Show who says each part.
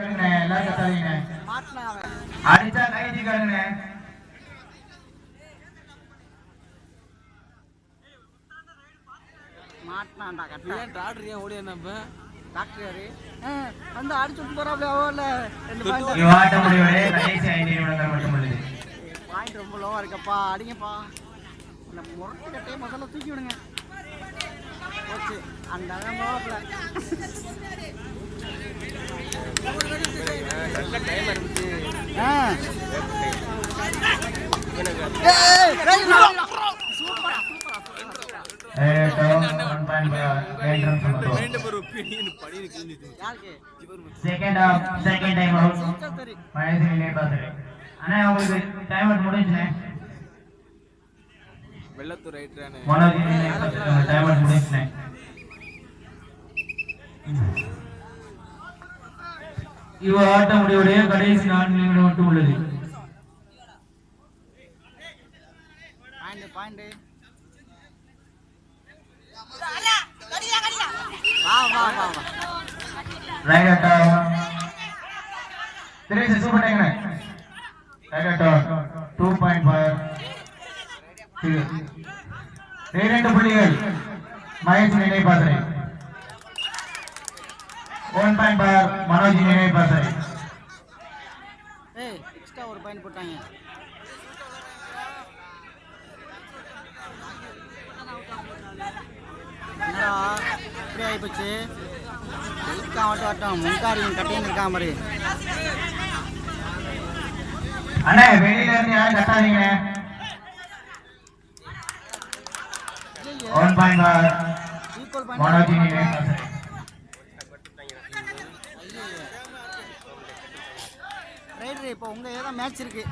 Speaker 1: கேளுங்கண்ணே, எல்லாரும் கத்தாதீங்கண்ணே. அடிச்சா கை தூக்கிடுங்கண்ணே.
Speaker 2: மாட்டினான்டா கட்டா
Speaker 3: ஏன் டாக்டர் ஏன் ஓடியா நம்ம
Speaker 2: டாக்டர் யாரு? ஆ, வந்து அடிச்சு விட்டு போறாப்ல அவல
Speaker 1: இவ்வாட்ட முடிவடைய கடைசி ஐந்து நிமிடங்கள் மட்டும் உள்ளது
Speaker 2: பாயிண்ட் ரொம்ப லோவா இருக்கப்பா. அடிங்கப்பா. இந்த முரட்டு கட்டையை முதல்ல தூக்கி விடுங்க. போச்சு. அந்த அளவுல
Speaker 3: நல்ல டைம் இருந்துச்சு
Speaker 2: ஆ ஏய், ஏய், சூப்பரா சூப்பரா
Speaker 1: ஏட்டோ, one point five, eight runs மட்டும்.
Speaker 3: ஒரு ஒப்பீனியன் படி கிழிஞ்சிட்டு
Speaker 2: யாருக்கு
Speaker 1: Second half, second time out.
Speaker 2: Super சரி
Speaker 1: மகேஷ் நிலையை பார்த்துரு. அண்ணா, உங்களுக்கு time out முடிஞ்சுண்ணே.
Speaker 3: வெள்ளத்தூர் ரைட்டரானு
Speaker 1: மனோஜ் இவ ஆட்ட முடிவுடைய கடைசி நான்கு நிமிடம் மட்டும் உள்ளது. சூப்பர் அட்டா டூ பாயிண்ட் ஃபைவ் இரண்டு புள்ளிகள். மகேஷ் நினை பாசறை ஒன் பாயிண்ட் ஃபைவ் மனோஜ் நினை பாசறை
Speaker 2: ஏய் எக்ஸ்ட்ரா ஒரு பாயிண்ட் போட்டாங்க. என்னடா இப்படி ஆகிப்போச்சு ஜெயிக்கா மட்டும் வட்டம் முன்காரியும் கட்டையும் இருக்கான் மாதிரி
Speaker 1: அண்ணே வெளியில இருந்து யாரும் கட்டாதீங்க one point five
Speaker 2: equal
Speaker 1: Manoj நினை
Speaker 2: பாயிண்ட் இப்போ உங்க ஏதாவது மேட்ச் இருக்கு.